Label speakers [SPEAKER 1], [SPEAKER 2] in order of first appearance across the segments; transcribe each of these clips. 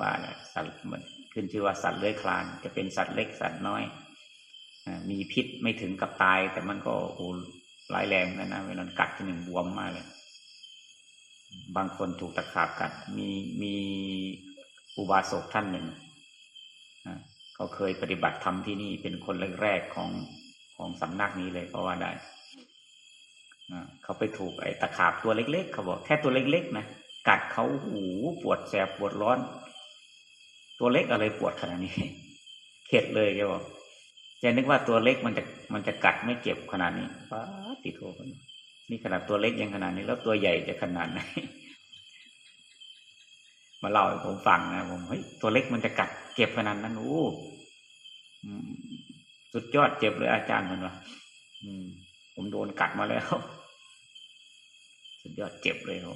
[SPEAKER 1] ว่าแหละสัตว์มันขึ้นชื่อว่าสัตว์เลื้อยคลาน จะเป็นสัตว์เล็กสัตว์น้อยอมีพิษไม่ถึงกับตาย แต่มันก็โอ้ร้ายแรงนะนะเวลากัดทีหนึ่งบวมมากเลย บางคนถูกตะขาบกัด มีมีอุบาสกท่านหนึ่งเขาเคยปฏิบัติธรรมที่นี่เป็นคนแรกๆของของสำนักนี้เลยก็ว่าได้เขาไปถูกไอ้ตะขาบตัวเล็กๆเขาบอกแค่ตัวเล็ก ๆ นะกัดเขาหูปวดแสบปวดร้อน ตัวเล็กอะไรปวดขนาดนี้ เข็ดเลยแกบอกจะนึกว่าตัวเล็กมันจะมันจะกัดไม่เจ็บขนาดนี้ป้าติโทกันนี่ขนาดตัวเล็กยังขนาดนี้ แล้วตัวใหญ่จะขนาดไหนมาเล่าให้ผมฟังนะผมเฮ้ยตัวเล็กมันจะกัดเจ็บขนาดนั้นโอ้สุดยอดเจ็บเลยอาจารย์มันว่าอืมผมโดนกัดมาแล้ว สุดยอดเจ็บเลยโห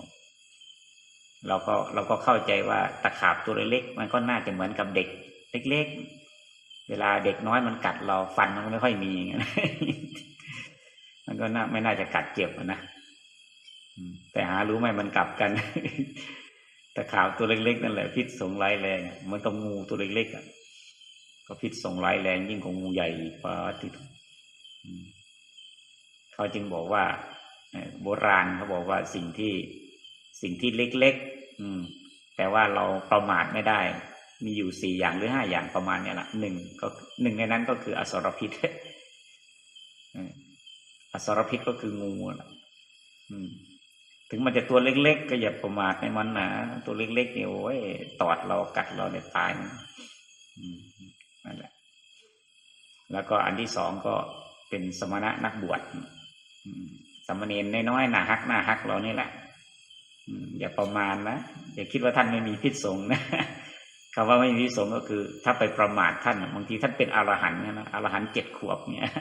[SPEAKER 1] เราก็เราก็เข้าใจว่าตะขาบตัวเล็กๆมันก็น่าจะเหมือนกับเด็ก เล็ก ๆ เวลาเด็กน้อยมันกัดเราฟันมันก็ไม่ค่อยมีอย่างนั้มันก็น่าไม่น่าจะกัดเจ็บนะแต่หารู้ไหมมันกลับกันตะขาบตัวเล็ก ๆ นั่นแหละพิษสงร้ายแรงเหมันกับงูตัวเล็กๆอะก็พิษสงร้ายแรงยิ่งกว่างูใหญ่อีกปาติดเขาจึงบอกว่าโบราณเขาบอกว่าสิ่งที่สิ่งที่เล็ก ๆ อืม แต่ว่าเราประมาทไม่ได้ มีอยู่สี่อย่างหรือห้าอย่างประมาณเนี้ยแหละหนึ่งก็หนึ่งในนั้นก็คืออสรพิษอสรพิษก็คืองูนะอืม ถึงมันจะตัวเล็กๆก็อย่าประมาทในมันนะตัวเล็กๆเนี่ยโอ้ยตอดเรากัดเราเนี่ยตายนะนั่นแหละ แล้วก็อันที่สองก็เป็นสมณะนักบวชสมณรน้อยๆหนาฮักหน้าฮักเรานี่แหละ อย่าประมาณนะอย่าคิดว่าท่านไม่มีพิษสงนะคำว่าไม่มีพิษสงก็คือ ถ้าไปประมาทท่านบางทีท่านเป็นอรหันต์นะอรหันต์เจ็ดขวบเนี่ย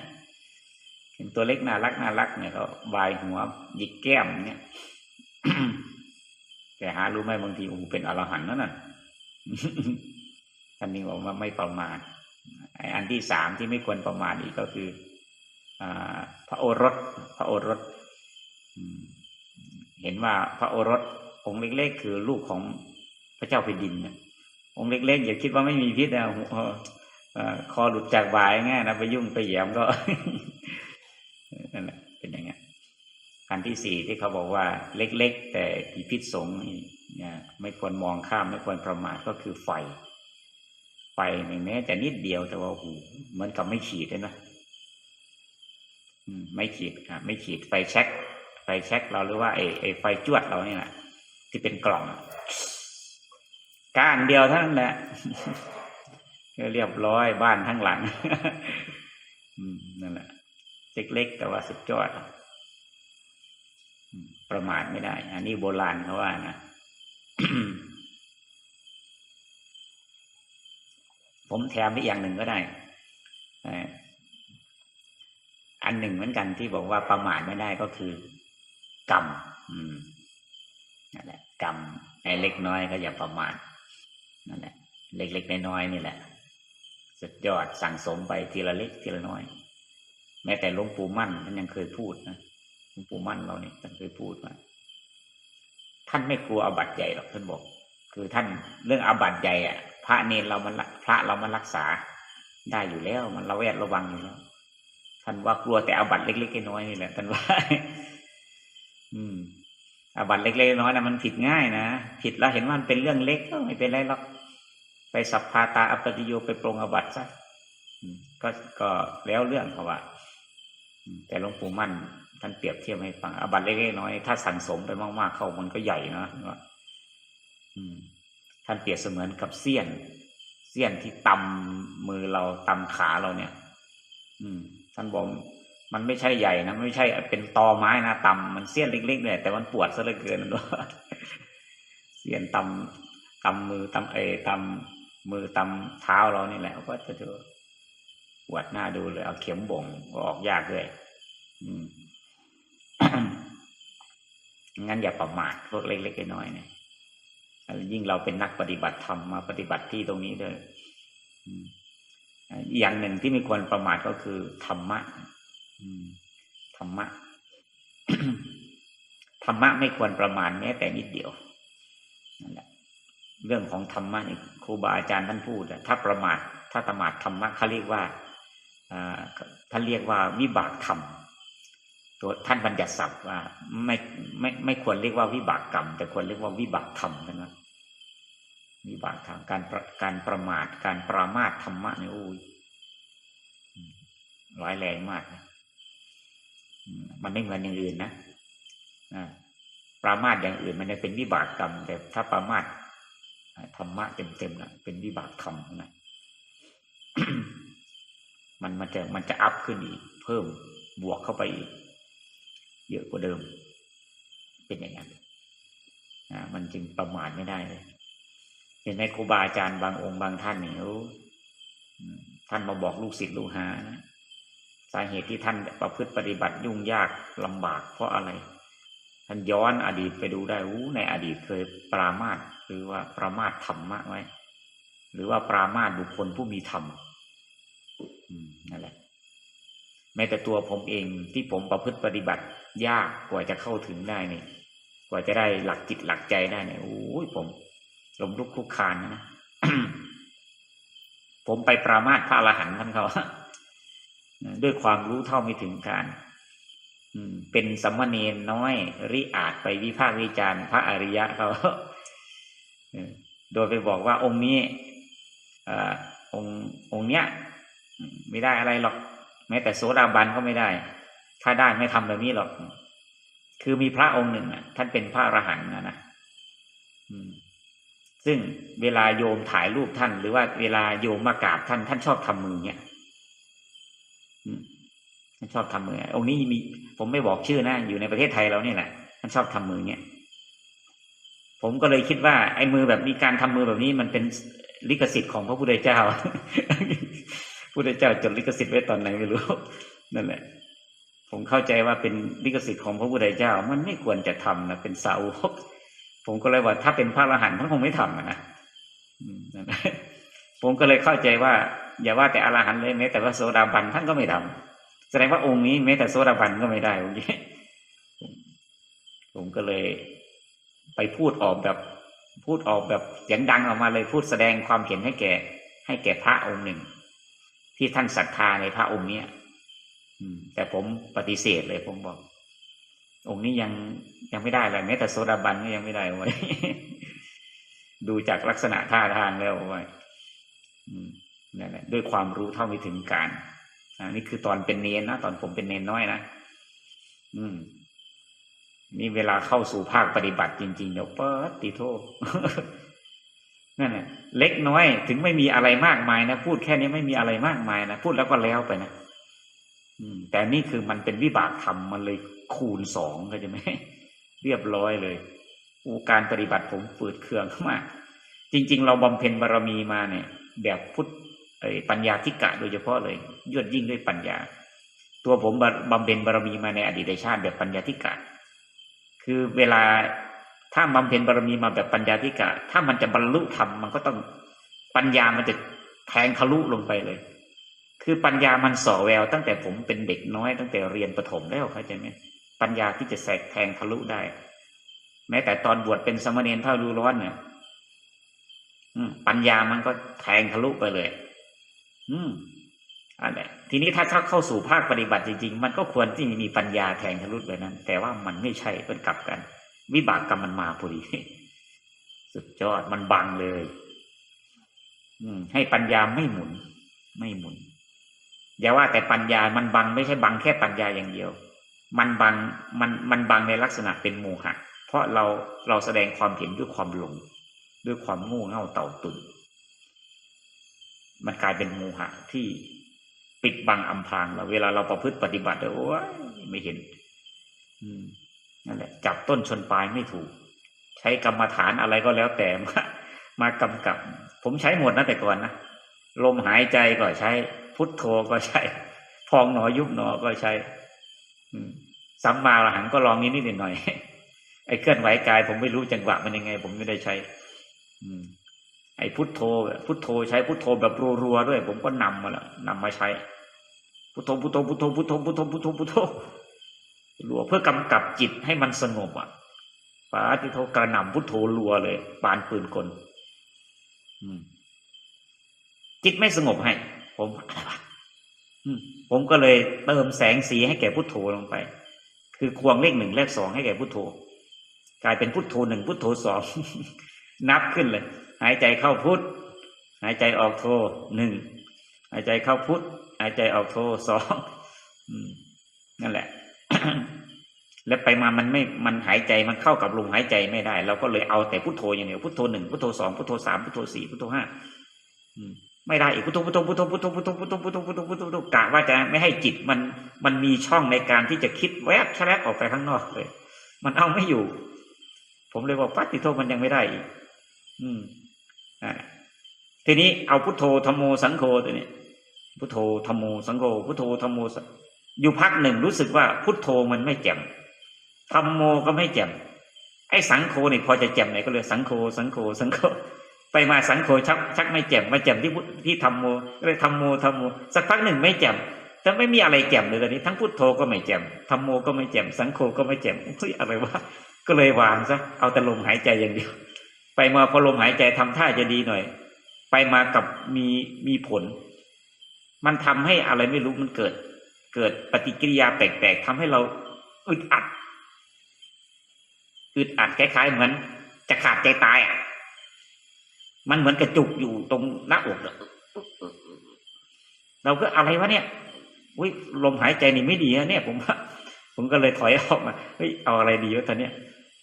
[SPEAKER 1] เห็นตัวเล็กน่ารักน่ารักเนี่ยเขาบายหัวหยิกแก้มเนี่ยแต่หารู้ไหมบางทีโอ้โหเป็นอรหันต์นั่นน่ะท่านนี้บอกว่าไม่ประมาทไอ้อันที่สามที่ไม่ควรประมาทอีกก็คืออ่าพระโอรส พระโอรส เห็นว่าพระโอรสองค์เล็ก ๆ คือลูกของพระเจ้าแผ่นดินเนี่ยองค์เล็ก ๆ อย่าคิดว่าไม่มีพิษนะคอหลุดจากบ่ายง่ายนะไปยุ่งไปแหยมก็นั่นแหละเป็นอย่างเงี้ยอันที่สี่ที่เขาบอกว่าเล็ก ๆ แต่มีพิษสงเนี่ยไม่ควรมองข้ามไม่ควรประมาทก็คือไฟ ไฟแม้แต่นิดเดียวแต่ว่าโอ้โหเหมือนกับไม่ขีดเลยนะไม่ขีดอะไม่ขีดไฟแช็ก ไฟแช็กเราหรือว่าไอ้ไอ้ไฟจวดเราเนี่ยแหละที่เป็นกล่องก้านเดียวเท่านั้นแหละก็เรียบร้อยบ้านทั้งหลังนั่นแหละเล็กๆแต่ว่าสุดยอดประมาทไม่ได้ อันนี้โบราณเขาว่านะผมแถมอีกอย่างหนึ่งก็ได้อันหนึ่งเหมือนกันที่บอกว่าประมาทไม่ได้ก็คือ กรรมอืมนั่นแหละ กรรมไอ้เล็กน้อยก็อย่าประมาทนั่นแหละ เล็กๆน้อยๆนี่แหละ สุดยอดสั่งสมไปทีละเล็กทีละน้อย แม้แต่หลวงปู่มั่นท่านยังเคยพูดนะหลวงปู่มั่นเราเนี่ยท่านเคยพูดว่าท่านไม่กลัวอาบัติใหญ่หรอกท่านบอก คือท่านเรื่องอาบัติใหญ่อะ พระเนรเรามันพระเรามันรักษาได้อยู่แล้ว มันระแวดระวังอยู่แล้วท่านว่ากลัวแต่อาบัติเล็กๆน้อยๆนี่แหละท่านว่า อืมอาบัตเล็กๆน้อยนะมันผิดง่ายนะผิดแล้วเห็นว่ามันเป็นเรื่องเล็กก็ไม่เป็นไรหรอกไปสัพพาตาอัปติโยไปปรงอาบัตซะก็ก็แล้วเรื่องเขาว่าแต่หลวงปู่มั่นท่านเปรียบเทียบให้ฟังอาบัตเล็กๆน้อยถ้าสั่งสมไปมากๆเข้ามันก็ใหญ่นะว่าท่านเปรียบเสมือนกับเสี้ยนเสี้ยนที่ตำมือเราตำขาเราเนี่ย อืมท่านบอก มันไม่ใช่ใหญ่นะไม่ใช่เป็นตอไม้นะตำมันเสี้ยนเล็กๆเนี่ยแต่มันปวดซะเหลือเกินด้วยเสี้ยนตำตำมือตำเอตำมือตำเท้าเรานี่แหละก็จะเจอปวดหน้าดูเลยเอาเข็มบ่งก็ออกยากด้วยอืมงั้นอย่าประมาทพวกเล็กๆน้อยๆเนี่ยยิ่งเราเป็นนักปฏิบัติธรรมมาปฏิบัติที่ตรงนี้ด้วยอย่างหนึ่งที่ไม่ควรประมาทก็คือธรรมะ ธรรมะธรรมะไม่ควรประมาทแม้แต่นิดเดียวนั่นแหละเรื่องของธรรมะนี่ครูบาอาจารย์ท่านพูดอะถ้าประมาทถ้าประมาทธรรมะเขาเรียกว่าท่านเรียกว่าวิบากธรรมตัวท่านบัญญัติศัพท์ว่าไม่ไม่ไม่ควรเรียกว่าวิบากกรรม แต่ควรเรียกว่าวิบากธรรมนะครับวิบากธรรมการประการประมาทการประมาทธรรมะเนี่ยโอ้ยร้ายแรงมากนะ มันไม่เหมือนอย่างอื่นนะอ่าปรามาทอย่างอื่น มันจะเป็นวิบากกรรม แต่ถ้าปรามาทธรรมะเต็มๆนะเป็นวิบากธรรมนะมันมันจะมันจะอัพขึ้นอีก เพิ่มบวกเข้าไปอีก เยอะกว่าเดิม เป็นอย่างนั้นอ่ามันจึงประมาทไม่ได้เลยเห็นไหมครูบาอาจารย์บางองค์บางท่านเนี่ยโอ้ท่านมาบอกลูกศิษย์ลูกหานะ สาเหตุที่ท่านประพฤติปฏิบัติยุ่งยากลำบากเพราะอะไร ท่านย้อนอดีตไปดูได้อู้ในอดีตเคยปรามาสหรือว่าปรามาสธรรมะไว้ หรือว่าปรามาสบุคคลผู้มีธรรมนั่นแหละแม้แต่ตัวผมเองที่ผมประพฤติปฏิบัติ ยากกว่าจะเข้าถึงได้เนี่ยกว่าจะได้หลักจิตหลักใจได้เนี่ยโอ้ยผมลมลุกคลุกคานนะผมไปปรามาสพระอรหันต์ท่านเขา ด้วยความรู้เท่าไม่ถึงการเป็นสัมมาเนนน้อย ริอาจไปวิพากษ์วิจารณ์พระอริยะเขาโดยไปบอกว่าองค์นี้องค์องค์เนี้ย ไม่ได้อะไรหรอก แม้แต่โสดาบันก็ไม่ได้ ถ้าได้ไม่ทำแบบนี้หรอก คือมีพระองค์หนึ่งท่านเป็นพระอรหันต์นะนะซึ่งเวลาโยมถ่ายรูปท่าน หรือว่าเวลาโยมมากราบท่านท่านชอบทำมือเนี้ย ท่านชอบทำมือองค์นี้มี ผมไม่บอกชื่อนะอยู่ในประเทศไทยเราเนี่ยแหละท่านชอบทำมือเนี้ยผมก็เลยคิดว่า ไอ้มือแบบนี้การทำมือแบบนี้มันเป็นลิขสิทธิ์ของพระพุทธเจ้าพุทธเจ้าจดลิขสิทธิ์ไว้ตอนไหนไม่รู้นั่นแหละ ผมเข้าใจว่าเป็นลิขสิทธิ์ของพระพุทธเจ้า มันไม่ควรจะทำนะเป็นสาวกผมก็เลยว่า ถ้าเป็นพระอรหันต์ท่านคงไม่ทำอะนะนะผมก็เลยเข้าใจว่า อย่าว่าแต่อรหันต์เลยแม้แต่ว่าโสดาบันท่านก็ไม่ทำ แสดงว่าองค์นี้แม้แต่โสดาบันก็ไม่ได้องค์นี้ผมก็เลยไปพูดออกแบบ พูดออกแบบเสียงดังออกมาเลยพูดแสดงความเห็นให้แก่ ให้แก่พระองค์หนึ่ง ที่ท่านศรัทธาในพระองค์เนี้ยอืมแต่ผมปฏิเสธเลยผมบอก องค์นี้ยังยังไม่ได้เลยแม้แต่โซดาบันก็ยังไม่ได้ไว้ดูจากลักษณะท่าทางแล้วไว้นั่นแหละด้วยความรู้เท่าไม่ถึงการ อันนี้คือตอนเป็นเนนนะตอนผมเป็นเนนน้อยนะอืม นี่เวลาเข้าสู่ภาคปฏิบัติจริงๆเดี๋ยวเปิดติโทนั่นแหละเล็กน้อยถึงไม่มีอะไรมากมายนะพูดแค่นี้ไม่มีอะไรมากมายนะพูดแล้วก็แล้วไปนะอืม แต่นี่คือมันเป็นวิบากธรรมมันเลยคูณสองก็จะไหมเรียบร้อยเลยอูการปฏิบัติผมฝืดเคืองมากจริง ๆ เราบำเพ็ญบารมีมาเนี่ย แบบพุทธ ปัญญาธิกะโดยเฉพาะเลยยวดยิ่งด้วยปัญญา ตัวผมบำเพ็ญบารมีมาในอดีตชาติแบบปัญญาธิกะ คือเวลาถ้าบำเพ็ญบารมีมาแบบปัญญาธิกะ ถ้ามันจะบรรลุธรรมมันก็ต้องปัญญามันจะแทงทะลุลงไปเลย คือปัญญามันส่อแววตั้งแต่ผมเป็นเด็กน้อยตั้งแต่เรียนประถมแล้วเข้าใจไหมปัญญาที่จะแสกแทงทะลุได้ แม้แต่ตอนบวชเป็นสมณเณรเท่าดูร้อนเนี่ยปัญญามันก็แทงทะลุไปเลย อืมอันนี้ทีนี้ถ้าถ้าเข้าสู่ภาคปฏิบัติจริงๆ มันก็ควรที่มีปัญญาแทงทะลุไปนั้น แต่ว่ามันไม่ใช่เป็นกลับกัน วิบากกรรมมันมาพอดีสุดยอดมันบังเลย อืม ให้ปัญญาไม่หมุน ไม่หมุนอย่าว่าแต่ปัญญามันบังไม่ใช่บังแค่ปัญญาอย่างเดียว มันบังมันมันบังในลักษณะเป็นโมหะเพราะเราเราแสดงความเห็นด้วยความหลงด้วยความโง่เง่าเต่าตุน มันกลายเป็นโมหะที่ปิดบังอำพรางเราเวลาเราประพฤติปฏิบัติโอ้ยไม่เห็นอืมนั่นแหละจับต้นชนปลายไม่ถูก ใช้กรรมฐานอะไรก็แล้วแต่มามากำกับ ผมใช้หมดนะแต่ก่อนนะลมหายใจก็ใช้ พุทโธก็ใช้ พองหนอยุบหนอก็ใช้อืมสัมมาอรหังก็ลองนิดนิดหน่อยไอ้เคลื่อนไหวกาย ผมไม่รู้จังหวะมันยังไง ผมไม่ได้ใช้ อืม ไอ้พุทโธพุทโธใช้พุทโธแบบรัวๆด้วย ผมก็นำมาแล้วนำมาใช้พุทโธพุทโธพุทโธพุทโธพุทโธพุทโธพุทโธรัวเพื่อกำกับจิตให้มันสงบอะปาติโธกระหน่ำพุทโธรัวเลย ปานปืนกลอืมจิตไม่สงบให้ ผมอะไรวะอืมผมก็เลยเติมแสงสีให้แก่พุทโธลงไป คือควงเลขหนึ่งเลขสองให้แก่พุทโธ กลายเป็นพุทโธหนึ่งพุทโธสองนับขึ้นเลย หายใจเข้าพุทหายใจออกโธหนึ่งหายใจเข้าพุทหายใจออกโธสองนั่นแหละ แล้วไปมามันไม่มันหายใจมันเข้ากับลมหายใจไม่ได้ เราก็เลยเอาแต่พุทโธอย่างเดียวพุทโธหนึ่งพุทโธสองพุทโธสามพุทโธสี่พุทโธห้าไม่ได้อีกพุทโธพุทโธพุทโธพุทโธพุทโธพุทโธพุทโธพุทโธพุทโธพุทกะว่าจะไม่ให้จิตมันมันมีช่องในการที่จะคิดแวบแฉลบออกไปข้างนอกเลย มันเอาไม่อยู่ ผมเลยบอกปัติโทมันยังไม่ได้อีกอืม ทีนี้เอาพุทโธธรรมโมสังโฆตัวนี้พุทโธธรรมโมสังโฆพุทโธธรรมโมสังอยู่พักหนึ่งรู้สึกว่าพุทโธมันไม่แจ่มธรรมโมก็ไม่แจ่มไอ้สังโฆนี่พอจะแจ่มไหนก็เลยสังโฆสังโฆสังโฆไปมาสังโฆชักชักไม่แจ่มมาแจ่มที่พุทที่ธรรมโมก็เลยธรรมโมธรรมโมสักพักหนึ่งไม่แจ่มแต่ไม่มีอะไรแจ่มเลยตอนนี้ ทั้งพุทโธก็ไม่แจ่มธรรมโมก็ไม่แจ่มสังโฆก็ไม่แจ่มเฮ้ยอะไรวะก็เลยวางซะเอาแต่ลมหายใจอย่างเดียว ไปมาพอลมหายใจทำท่าจะดีหน่อย ไปมากับมีมีผล มันทำให้อะไรไม่รู้มันเกิด เกิดปฏิกิริยาแปลกๆทำให้เราอึดอัดอึดอัดคล้ายๆเหมือน จะขาดใจตายอะมันเหมือนกระจุกอยู่ตรงหน้าอกเราก็อะไรวะเนี่ยอุ้ยลมหายใจนี่ไม่ดีนะเนี่ย ผมว่าผมก็เลยถอยออกมาเฮ้ยเอาอะไรดีวะตอนเนี้ย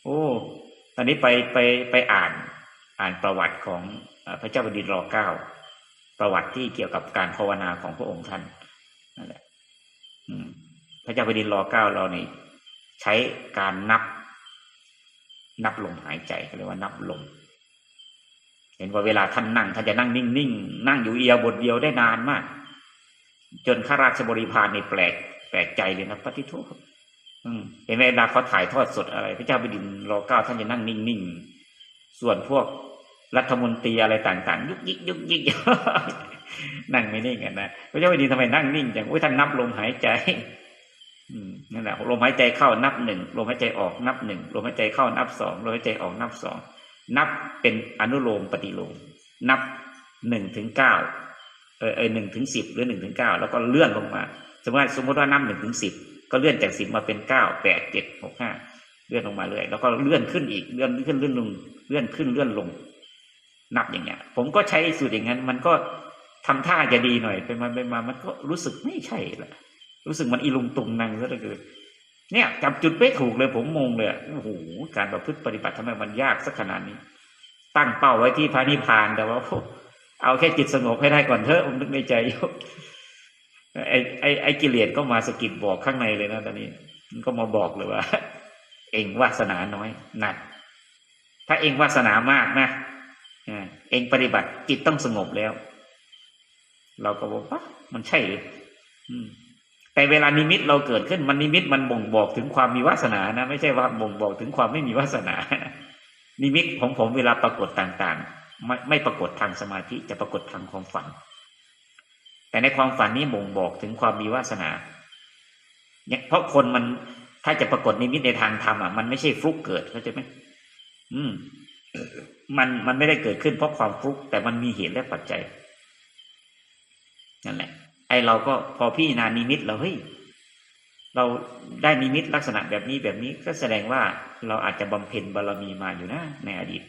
[SPEAKER 1] โอ้ อนนี้ไปไปไปอ่านอ่านประวัติของพระเจ้าแผ่นดินรอเก้าประวัติที่เกี่ยวกับการภาวนาของพระองค์ท่านนั่นแหละพระเจ้าแผ่นดินรอเก้าเรานี่ใช้การนับ นับลมหายใจเรียกว่านับลมเห็นว่าเวลาท่านนั่งท่านจะนั่งนิ่งๆนั่งอยู่เอียวบทเดียวได้นานมาก จนข้าราชบริพารในแปลกแปลกใจเลยนะปฏิทุก เห็นไหมเวลาเขาถ่ายทอดสดอะไร พระเจ้าแผ่นดินรอเก้าท่านจะนั่งนิ่งๆ ส่วนพวกรัฐมนตรีอะไรต่าง ๆ ยุกยิกยุกยิกนั่งไม่นิ่งกันนะพระเจ้าแผ่นดินทำไมนั่งนิ่งจังโอ้ยท่านนับลมหายใจอืมนั่นแหละลมหายใจเข้านับหนึ่งลมหายใจออกนับหนึ่งลมหายใจเข้านับสองลมหายใจออกนับสองนับเป็นอนุโลมปฏิโลม นับหนึ่งถึงเก้าเออเออหนึ่งถึงสิบหรือหนึ่งถึงเก้าแล้วก็เลื่อนลงมา สมมติสมมติว่านับหนึ่งถึงสิบ ก็เลื่อนจากสิบมาเป็นเก้าแปดเจ็ดหกห้าเลื่อนลงมาเรื่อยแล้วก็เลื่อนขึ้นอีกเลื่อนขึ้นเลื่อนลงเลื่อนขึ้นเลื่อนลง นับอย่างเงี้ย ผมก็ใช้สูตรอย่างนั้น มันก็ทำท่าจะดีหน่อยไปมาไปมา มันก็รู้สึกไม่ใช่ละรู้สึกมันอีลุงตุงนังซะเหลือเกินเนี่ยจับจุดไม่ถูกเลยผมงงเลยโอ้โหการประพฤติปฏิบัติทำไมมันยากสักขนาดนี้ ตั้งเป้าไว้ที่พระนิพพานแต่ว่าเอาแค่จิตสงบให้ได้ก่อนเถอะผมนึกในใจอยู่ ไอ้ไอ้ไอ้กิเลสก็มาสกิดบอกข้างในเลยนะตอนนี้ มันก็มาบอกเลยว่า เองวาสนาน้อยหนัก ถ้าเองวาสนามากนะเองปฏิบัติจิตต้องสงบแล้ว เราก็บอกว่ามันใช่หรือแต่เวลานิมิตเราเกิดขึ้นมันนิมิตมันบ่งบอกถึงความมีวาสนานะไม่ใช่ว่าบ่งบอกถึงความไม่มีวาสนา นิมิตของผมเวลาปรากฏต่างๆ ไม่ไม่ปรากฏทางสมาธิจะปรากฏทางความฝัน แต่ในความฝันนี้บ่งบอกถึงความมีวาสนาเนี่ยเพราะคนมันถ้าจะปรากฏนิมิตในทางธรรมอะมันไม่ใช่ฟลุกเกิดเข้าใจไหมอืม มันมันไม่ได้เกิดขึ้นเพราะความฟลุก แต่มันมีเหตุและปัจจัยนั่นแหละ ไอเราก็พอพี่นานิมิตเราเฮ้ยเราได้นิมิตลักษณะแบบนี้แบบนี้ก็แสดงว่าเราอาจจะบำเพ็ญบารรมีมาอยู่นะในอดีต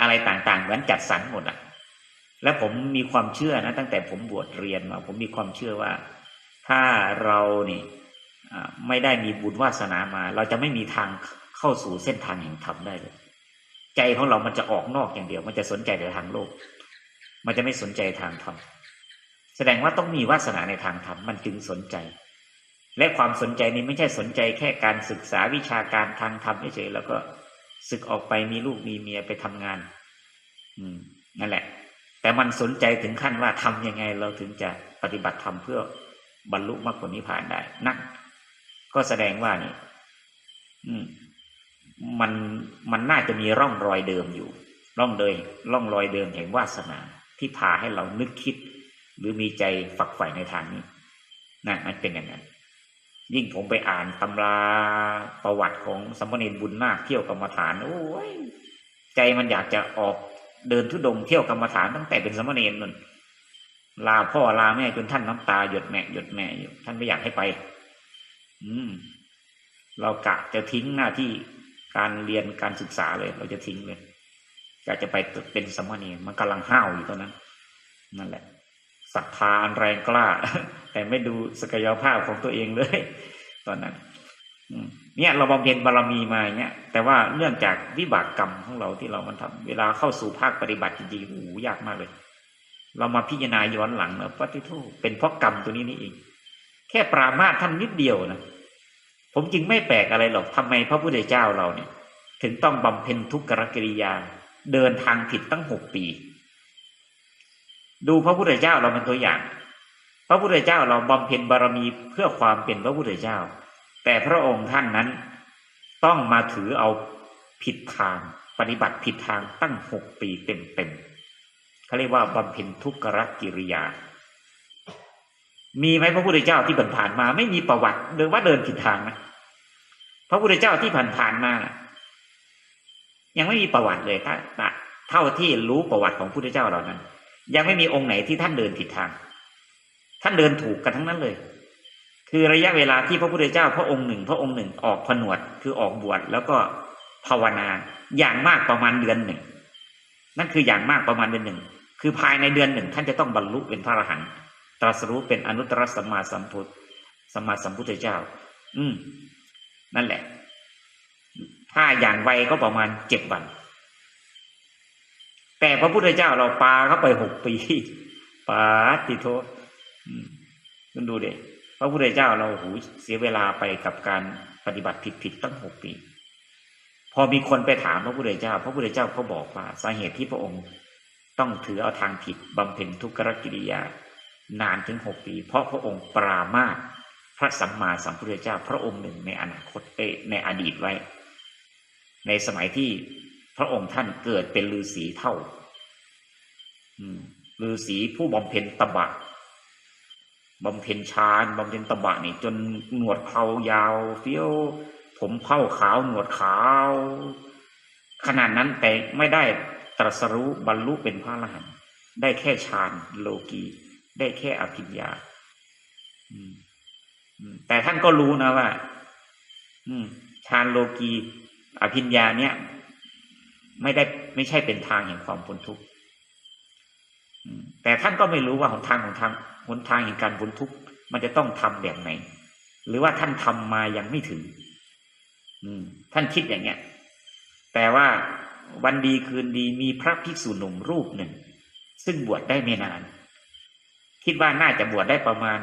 [SPEAKER 1] อะไรต่างๆเหมือนจัดสรรหมดอะ และผมมีความเชื่อนะตั้งแต่ผมบวชเรียนมาผมมีความเชื่อว่า ถ้าเรานี่ไม่ได้มีบุญวาสนามา เราจะไม่มีทางเข้าสู่เส้นทางแห่งธรรมได้เลย ใจของเรามันจะออกนอกอย่างเดียว มันจะสนใจแต่ทางโลก มันจะไม่สนใจทางธรรมแสดงว่าต้องมีวาสนาในทางธรรมมันจึงสนใจ และความสนใจนี้ไม่ใช่สนใจแค่การศึกษาวิชาการทางธรรมเฉยๆแล้วก็ศึกออกไปมีลูกมีเมียไปทำงาน อืมนั่นแหละ แต่มันสนใจถึงขั้นว่าทํำยังไงเราถึงจะปฏิบัติธรรมเพื่อบรรลุมรรคผลนิพพานได้ นั่นก็แสดงว่านี่อืมมันมันน่าจะมีร่องรอยเดิมอยู่ ร่องเลยร่องรอยเดิมแห่งวาสนาที่พาให้เรานึกคิด หรือมีใจฝักใฝ่ในทางนี้นะมันเป็นอย่างนั้น ยิ่งผมไปอ่านตำราประวัติของสมณเณรบุญนาคเที่ยวกรรมฐาน โอ้ยใจมันอยากจะออก เดินทุดงเที่ยวกรรมฐานตั้งแต่เป็นสมเณรนั่นลาพ่อลาแม่จนท่านน้ำตาหยดแม่หยดแม่อยู่ท่านไม่อยากให้ไป อืม เรากะจะทิ้งหน้าที่การเรียนการศึกษาเลย เราจะทิ้งเลยกะจะไปเป็นสมเณรมันกำลังห้าวอยู่ตอนนั้น นั่นแหละศรัทธาอันแรงกล้า แต่ไม่ดูศักยภาพของตัวเองเลย ตอนนั้น อืม เนี่ยเราบำเพ็ญบารมีมาเนี่ยแต่ว่าเนื่องจากวิบากกรรมของเราที่เรามันทำเวลาเข้าสู่ภาคปฏิบัติจริงๆโอ้โหยากมากเลย เรามาพิจารณาย้อนหลังนะปฏิทูเป็นเพราะกรรมตัวนี้นี่เองแค่ปรามาท่านนิดเดียวนะผมจึงไม่แปลกอะไรหรอกทำไมพระพุทธเจ้าเราเนี่ย ถึงต้องบำเพ็ญทุกขกิริยา เดินทางผิดตั้งหกปี ดูพระพุทธเจ้าเราเป็นตัวอย่าง พระพุทธเจ้าเราบำเพ็ญบารมีเพื่อความเป็นพระพุทธเจ้า แต่พระองค์ท่านนั้น ต้องมาถือเอาผิดทาง ปฏิบัติผิดทางตั้งหกปีเต็มๆเขาเรียกว่าบำเพ็ญทุกขกิริยา มีไหมพระพุทธเจ้าที่ผ่านมา ไม่มีประวัติเดินว่าเดินผิดทางนะพระพุทธเจ้าที่ผ่านๆมายังไม่มีประวัติเลยถ้าเท่าที่รู้ประวัติของพุทธเจ้าเหล่านั้น ยังไม่มีองค์ไหนที่ท่านเดินผิดทาง ท่านเดินถูกกันทั้งนั้นเลย คือระยะเวลาที่พระพุทธเจ้าพระองค์หนึ่ง พระองค์หนึ่งออกผนวดคือออกบวชแล้วก็ภาวนาอย่างมากประมาณเดือนหนึ่ง นั่นคืออย่างมากประมาณเดือนหนึ่ง คือภายในเดือนหนึ่ง ท่านจะต้องบรรลุเป็นพระอรหันต์ตรัสรู้เป็นอนุตตรสัมมาสัมพุทธสัมมาสัมพุทธเจ้า อืม นั่นแหละ ถ้าอย่างไวก็ประมาณเจ็ดวัน แต่พระพุทธเจ้าเราปาเข้าไปหกปีปาติโทคุณดูเด็ พระพุทธเจ้าเราหูเสียเวลาไปกับการปฏิบัติผิดๆตั้งหกปี พอมีคนไปถามพระพุทธเจ้า พระพุทธเจ้าก็บอกว่าสาเหตุที่พระองค์ต้องถือเอาทางผิดบำเพ็ญทุกขกิริยานานถึงหกปี เพราะพระองค์ปรามาสพระสัมมาสัมพุทธเจ้า พระองค์หนึ่งในอนาคตเอในอดีตไว้ ในสมัยที่พระองค์ท่านเกิดเป็นฤาษีเท่าฤาษีผู้บำเพ็ญตบะ บำเพ็ญฌานบำเพ็ญตบะนี่จนหนวดเขายาวเฟี้ยว ผมเผ้าขาวหนวดขาว ขนาดนั้นแต่ไม่ได้ตรัสรู้บรรลุเป็นพระอรหันต์ได้แค่ฌานโลกีได้แค่อภิญญาแต่ท่านก็รู้นะว่าฌานโลกีอภิญญาเนี่ย ไม่ได้ไม่ใช่เป็นทางแห่งความพ้นทุกข์ แต่ท่านก็ไม่รู้ว่าหนทางของทางหนทางแห่งการพ้นทุกข์มันจะต้องทำแบบไหน หรือว่าท่านทำมายังไม่ถึง อืม ท่านคิดอย่างเงี้ย แต่ว่าวันดีคืนดีมีพระภิกษุหนุ่มรูปหนึ่ง ซึ่งบวชได้ไม่นาน คิดว่าน่าจะบวชได้ประมาณ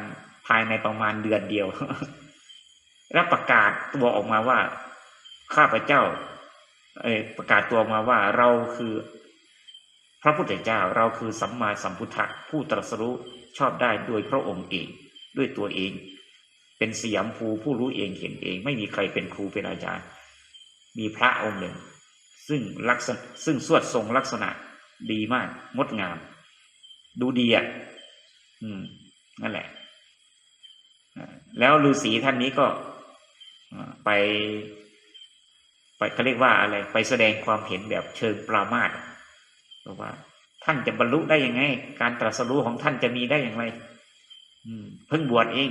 [SPEAKER 1] ภายในประมาณเดือนเดียว แล้วประกาศตัวออกมาว่า ข้าพเจ้า เอประกาศตัวมาว่าเราคือ พระพุทธเจ้าเราคือสัมมาสัมพุทธะผู้ตรัสรู้ชอบได้โดยพระองค์เองด้วยตัวเอง เป็นสยามภูผู้รู้เองเห็นเอง ไม่มีใครเป็นครูเป็นอาจารย์มีพระองค์หนึ่ง ซึ่งลักษณะซึ่งสวดทรงลักษณะดีมาก งดงาม ดูดีอะอืม นั่นแหละ แล้วฤาษีท่านนี้ก็ไป ไปเขาเรียกว่าอะไร ไปแสดงความเห็นแบบเชิงปรามาส บอกว่า ท่านจะบรรลุได้ยังไง การตรัสรู้ของท่านจะมีได้อย่างไรเพิ่งบวชเอง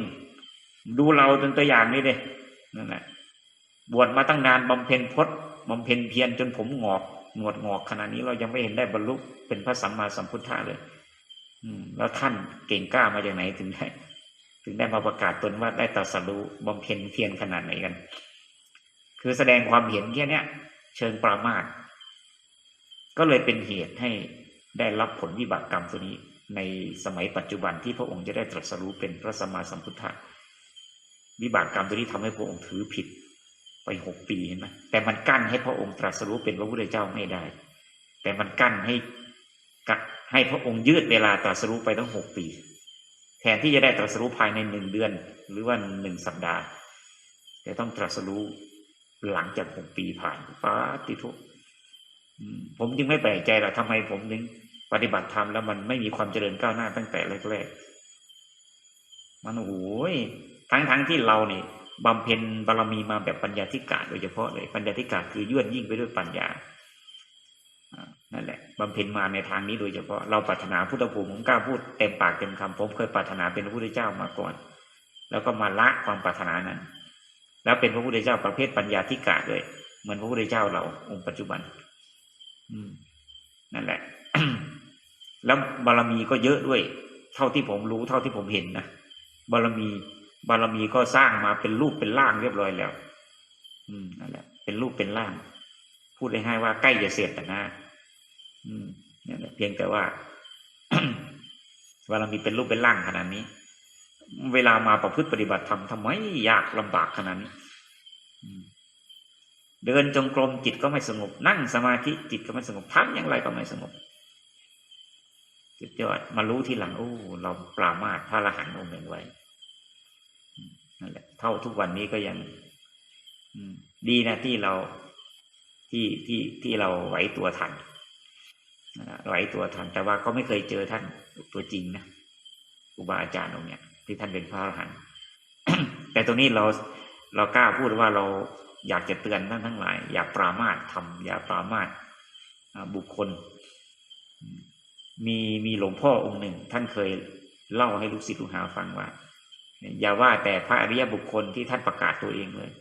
[SPEAKER 1] ดูเราเป็นตัวอย่างนี่เลยนั่นแหละบวชมาตั้งนานบำเพ็ญพจน์บำเพ็ญเพียรจนผมงอกหนวดงอกขนาดนี้เรายังไม่เห็นได้บรรลุเป็นพระสัมมาสัมพุทธะเลย อืม แล้วท่านเก่งกล้ามาจากไหนถึงได้ถึงได้มาประกาศตนว่าได้ตรัสรู้บำเพ็ญเพียรขนาดไหนกัน คือแสดงความเห็นแค่นี้เชิงปรามาส ก็เลยเป็นเหตุให้ได้รับผลวิบากกรรมตัวนี้ ในสมัยปัจจุบันที่พระองค์จะได้ตรัสรู้เป็นพระสัมมาสัมพุทธะวิบากกรรมตัวนี้ทำให้พระองค์ถือผิดไปหกปีเห็นไหมแต่มันกั้นให้พระองค์ตรัสรู้เป็นพระพุทธเจ้าไม่ได้ แต่มันกั้นให้กักให้พระองค์ยืดเวลาตรัสรู้ไปตั้งหกปี แทนที่จะได้ตรัสรู้ภายในหนึ่งเดือน หรือว่าหนึ่งสัปดาห์ แต่ต้องตรัสรู้หลังจากหกปีผ่านป้าติทุก ผมจึงไม่แปลกใจหรอกทำไมผมถึงปฏิบัติธรรมแล้วมันไม่มีความเจริญก้าวหน้าตั้งแต่แรกๆมันโอ้ยทั้งๆทที่เราเนี่ยบำเพ็ญบารมีมาแบบปัญญาธิกาโดยเฉพาะเลยปัญญาธิกาคือยื่นยิ่งไปด้วยปัญญานั่นแหละบำเพ็ญมาในทางนี้โดยเฉพาะเราปรารถนาพุทธภูมิผมกล้าพูดเต็มปากเต็มคำผมเคยปรารถนาเป็นพระพุทธเจ้ามาก่อน แล้วก็มาละความปรารถนานั้น แล้วเป็นพระพุทธเจ้าประเภทปัญญาธิกะด้วย เหมือนพระพุทธเจ้าเราองค์ปัจจุบัน นั่นแหละ แล้วบารมีก็เยอะด้วย เท่าที่ผมรู้เท่าที่ผมเห็นนะบารมี บารมีก็สร้างมาเป็นรูปเป็นร่างเรียบร้อยแล้ว อืมนั่นแหละ เป็นรูปเป็นร่าง พูดง่ายๆว่าใกล้จะเสร็จแต่นะอืมนั่นแหละเพียงแต่ว่าบารมีเป็นรูปเป็นร่างขนาดนี้ เวลามาประพฤติปฏิบัติธรรมทำไมยากลำบากขนาดนี้อืม เดินจงกรมจิตก็ไม่สงบ นั่งสมาธิจิตก็ไม่สงบทำอย่างไรก็ไม่สงบสุดยอดมารู้ทีหลังโอ้เราปรามาสพระอรหันต์องค์หนึ่งไว้นั่นแหละ เท่าทุกวันนี้ก็ยังดีนะที่เราที่ที่ที่เราไหวตัวทันไหวตัวทัน แต่ว่าก็ไม่เคยเจอท่านตัวจริงนะครูบาอาจารย์องค์เนี้ยที่ท่านเป็นพระอรหันต์แต่ตรงนี้เราเรากล้าพูดว่าเรา อยากจะเตือนท่านทั้งหลาย อย่าปรามาสทำอย่าปรามาสอ่าบุคคล มีมีหลวงพ่อองค์หนึ่ง ท่านเคยเล่าให้ลูกศิษย์ลูกหาฟังว่า อย่าว่าแต่พระอริยบุคคลที่ท่านประกาศตัวเองเลย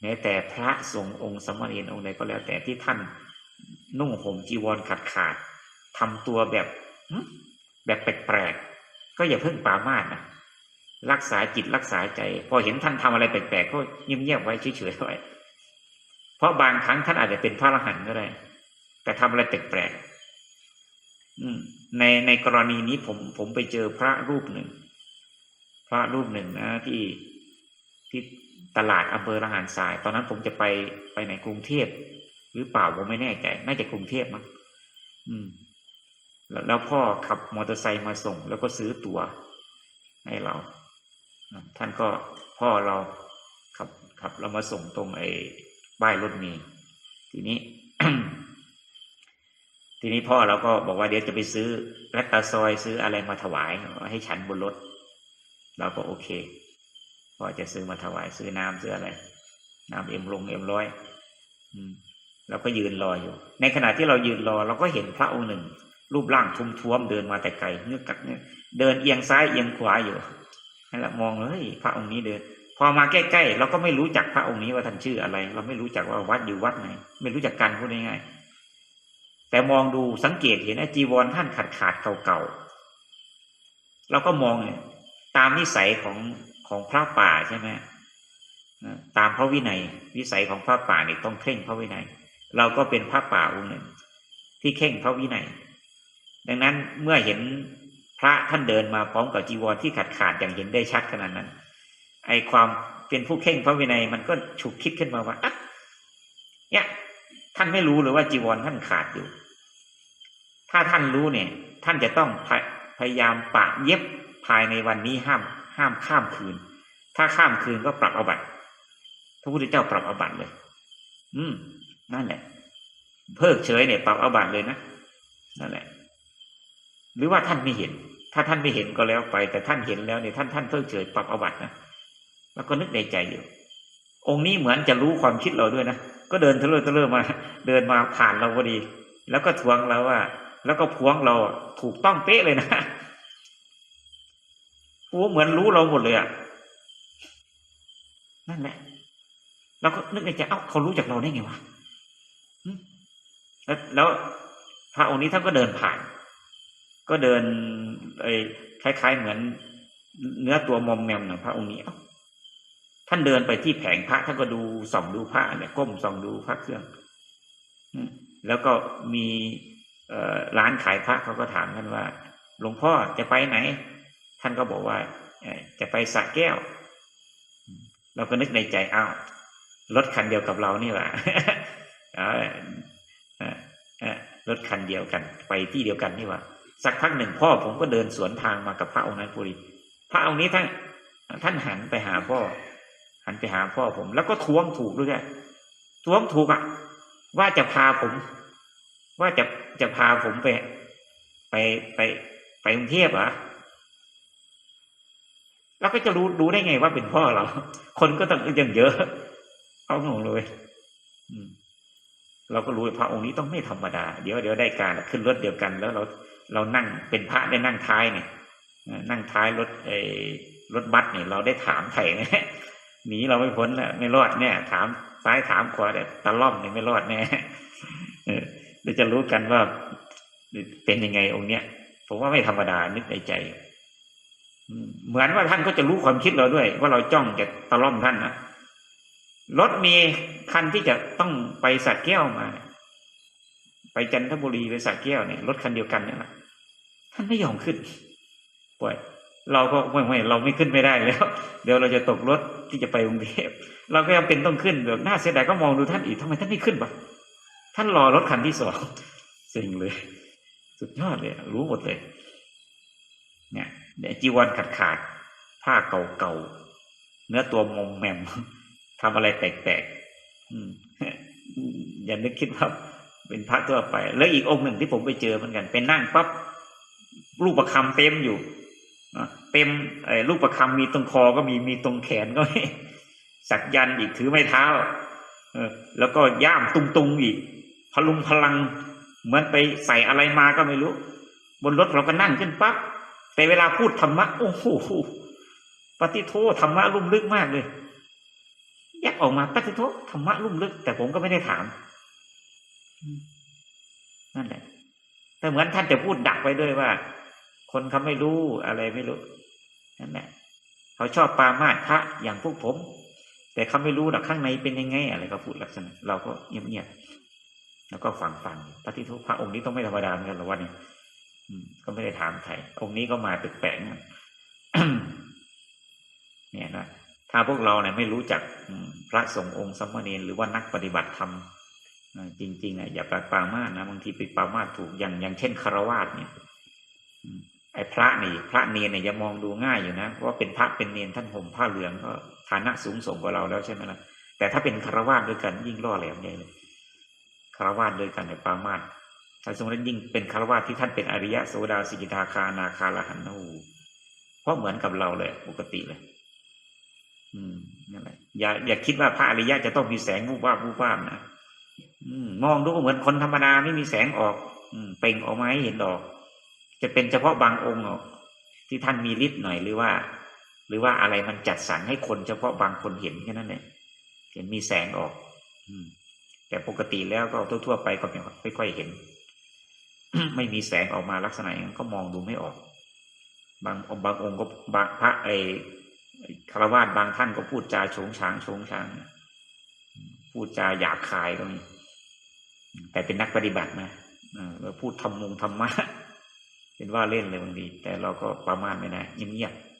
[SPEAKER 1] แม้แต่พระสงฆ์องค์สมณเณรองค์ใดก็แล้ว แต่ที่ท่านนุ่งห่มจีวรขาดขาดๆทำตัวแบบแบบแปลกๆก็อย่าเพิ่งปรามาสนะ รักษาจิตรักษาใจ พอเห็นท่านทำอะไรแปลกๆก็เงียบๆไว้เฉยๆไว้เพราะบางครั้งท่านอาจจะเป็นพระอรหันต์ก็ได้แต่ทำอะไรแปลกๆในในกรณีนี้ผมผมไปเจอพระรูปหนึ่ง พระรูปหนึ่งนะที่ที่ตลาดอำเภอระหารทราย ตอนนั้นผมจะไปไปไหนกรุงเทพหรือเปล่าผมไม่แน่ใจ น่าจะกรุงเทพมั้งอืม แล้วแล้วพ่อขับมอเตอร์ไซค์มาส่ง แล้วก็ซื้อตั๋วให้เรา ท่านก็พ่อเราขับขับเรามาส่งตรงไอ้ป้ายรถเมล์ทีนี้ ทีนี้พ่อเราก็บอกว่าเดี๋ยวจะไปซื้อแลตตาซอยซื้ออะไรมาถวาย ให้ฉันบนรถ เราก็โอเคพ่อจะซื้อมาถวายซื้อน้ำซื้ออะไร น้ำเอ็มลงเอ็มร้อยเราก็ยืนรออยู่ ในขณะที่เรายืนรอ เราก็เห็นพระองค์หนึ่ง รูปร่างทุ้มท้วมเดินมาแต่ไกลเงือกกักเนี่ยเดินเอียงซ้ายเอียงขวาอยู่ นั่นแหละมองเฮ้ยพระองค์นี้เดิน พอมาใกล้ๆเราก็ไม่รู้จักพระองค์นี้ว่าท่านชื่ออะไร เราไม่รู้จักว่าวัดอยู่วัดไหน ไม่รู้จักกันพูดง่ายๆแต่มองดูสังเกตเห็นไอ้จีวรท่านขาดขาดๆเก่าๆเราก็มองเนี่ยตามนิสัยของของพระป่าใช่ไหมตามพระวินัย วิสัยของพระป่าเนี่ยต้องเคร่งพระวินัย เราก็เป็นพระป่าองค์หนึ่ง ที่เข่งพระวินัย ดังนั้นเมื่อเห็น พระท่านเดินมาพร้อมกับจีวรที่ขาดขาดอย่างเห็นได้ชัดขนาดนั้น ไอความเป็นผู้เข่งพระวินัยมันก็ฉุกคิดขึ้นมาว่าอะเนี่ยท่านไม่รู้หรือว่าจีวรท่านขาดอยู่ ถ้าท่านรู้เนี่ย ท่านจะต้องพยพยายามปะเย็บภายในวันนี้ห้าม ห้ามข้ามคืน ถ้าข้ามคืนก็ปรับอาบัติพระพุทธเจ้าปรับอาบัติเลย อืม นั่นแหละ เพิกเฉยเนี่ยปรับอาบัติเลยนะ นั่นแหละ หรือว่าท่านไม่เห็น ถ้าท่านไม่เห็นก็แล้วไป แต่ท่านเห็นแล้วเนี่ยท่านท่านเพิกเฉยปรับอาบัตินะแล้วก็นึกในใจอยู่ องค์นี้เหมือนจะรู้ความคิดเราด้วยนะก็เดินเทะเลอะทะเลอะมา เดินมาผ่านเราพอดี แล้วก็ทวงเราว่า แล้วก็พวงเราถูกต้องเป๊ะเลยนะโอ้เหมือนรู้เราหมดเลยอะนั่นแหละเราก็นึกในใจเอ้าเขารู้จักเราได้ไงวะแล้วแล้วพระองค์นี้ท่านก็เดินผ่าน ก็เดินไอ้คล้าย ๆ เหมือนเนื้อตัวมอมแมมนะพระองค์นี้ท่านเดินไปที่แผงพระท่านก็ดูส่องดูพระเนี่ยก้มส่องดูพระเครื่องแล้วก็มีร้านขายพระเขาก็ถามท่านว่า หลวงพ่อจะไปไหน ท่านก็บอกว่าจะไปสระแก้ว เราก็นึกในใจอ้าวรถคันเดียวกับเรานี่หว่ารถคันเดียวกัน ไปที่เดียวกันนี่หว่า สักพักหนึ่งพ่อผมก็เดินสวนทางมากับพระองค์นั้นพอดีพระองค์นี้ท่านท่านหันไปหาพ่อ หันไปหาพ่อผม แล้วก็ท้วงถูกด้วยท้วงถูกอะว่าจะพาผม ว่าจะจะพาผมไป ไปไปไปกรุงเทพเหรอแล้วก็จะรู้รู้ได้ไงว่าเป็นพ่อเรา คนก็ต้องยังเยอะเอาหนูเลยเราก็รู้ว่าพระองค์นี้ต้องไม่ธรรมดา เดี๋ยวเดี๋ยวได้การขึ้นรถเดียวกันแล้วเรา เรานั่งเป็นพระได้นั่งท้ายเนี่ยนั่งท้ายรถไอ้รถบัสเนี่ยเราได้ถามไถ่นะหนีเราไม่พ้นแล้วไม่รอดแน่ถามซ้ายถามขวาแต่ตะล่อมเนี่ยไม่รอดแน่เออเดี๋ยวจะรู้กันว่าเป็นยังไงองค์เนี้ยผมว่าไม่ธรรมดานึกในใจ เหมือนว่าท่านก็จะรู้ความคิดเราด้วย ว่าเราจ้องจะตะล่อมท่านนะรถมีคันที่จะต้องไปสักแก้วมา ไปจันทบุรีไปสักแก้วเนี่ยรถคันเดียวกันเนี่ยนะท่านไม่ยอมขึ้นปล่อยเราก็ไม่ไม่เราไม่ขึ้นไม่ได้แล้ว เดี๋ยวเราจะตกรถที่จะไปกรุงเทพเราก็ยังเป็นต้องขึ้นแบบน่าเสียดายก็มองดูท่านอีกทำไมท่านไม่ขึ้นปะท่านรอรถคันที่สองสิ่งเลย สุดยอดเลยรู้หมดเลย เนี่ยเดี๋ยจีวรขาดขาดผ้าเก่าๆเนื้อตัวมอมแมมทำอะไรแปลกๆอืมอย่านึกคิดว่า เป็นพระทั่วไป แล้วอีกองค์หนึ่งที่ผมไปเจอเหมือนกันเป็นนั่งปั๊บรูปประคำเต็มอยู่เต็มไอ้รูปประคำมีตรงคอก็มีมีตรงแขนก็มีสักยันต์อีกถือไม้เท้าเออแล้วก็ย่ามตุงๆอีก พลุงพลัง เหมือนไปใส่อะไรมาก็ไม่รู้ บนรถเราก็นั่งขึ้นปั๊บแต่เวลาพูดธรรมะโอ้โหปฏิโทธรรมะลุ่มลึกมากเลยแยกออกมาปฏิโทธรรมะลุ่มลึก แต่ผมก็ไม่ได้ถาม นั่นแหละแต่เหมือนท่านจะพูดดักไว้ด้วยว่า คนเขาไม่รู้อะไรไม่รู้นั่นแหละเขาชอบปามาสพระอย่างพวกผม แต่เขาไม่รู้หรอกข้างในเป็นยังไง อะไรก็พูดลักษณะ เราก็เงียบๆแล้วก็ฟังฟังพระที่ทุกพระองค์นี้ต้องไม่ธรรมดาเหมือนกันหรอวะเนี่ยก็ไม่ได้ถามไทยองค์นี้ก็มาแปลกๆเนี่ยนะถ้าพวกเราเนี่ยไม่รู้จักพระสงฆ์องค์สมมาเนรหรือว่านักปฏิบัติธรรม จริงๆอะอย่าไปปรามาสนะบางทีไปปรามาสถูกอย่างอย่างเช่นคารวาสเนี่ยไอ้พระนี่ พระเนรเนี่ยอย่ามองดูง่ายอยู่นะเพราะว่าเป็นพระเป็นเนรท่านห่มผ้าเหลืองก็ฐานะสูงส่งกว่าเราแล้วใช่ไหมล่ะแต่ถ้าเป็นคารวาสด้วยกันยิ่งล่อแหลมใหญ่เลยคารวาสด้วยกันในปรามาสถ้าสมมติยิ่งเป็นคารวาสที่ท่านเป็นอริยะโสดาสิกิทาคานาคาลหันนูเพราะเหมือนกับเราเลย ปกติเลย อืมนั่นแหละอย่าอย่าคิดว่าพระอริยะจะต้องมีแสงวูบวาบวูบวาบนะ มองดูเหมือนคนธรรมดาไม่มีแสงออก อืมเป่งออกมาให้เห็นดอก จะเป็นเฉพาะบางองค์หรอกที่ท่านมีฤทธิ์หน่อยหรือว่า หรือว่าอะไรมันจัดสรรให้คนเฉพาะบางคนเห็นแค่นั้นเองเห็นมีแสงออก อืม แต่ปกติแล้วก็ทั่วๆไปก็ไม่ค่อยเห็น ไม่มีแสงออกมาลักษณะอย่างนั้นก็มองดูไม่ออก บางบางองค์ก็บางพระไอคารวาสบางท่านก็พูดจาโฉงฉางโฉงฉาง พูดจาหยาบคายก็มี แต่เป็นนักปฏิบัตินะเราพูดทำมงธรรมะเป็นว่าเล่นเลยบางทีแต่เราก็ประมาณไม่ได้เงียบๆ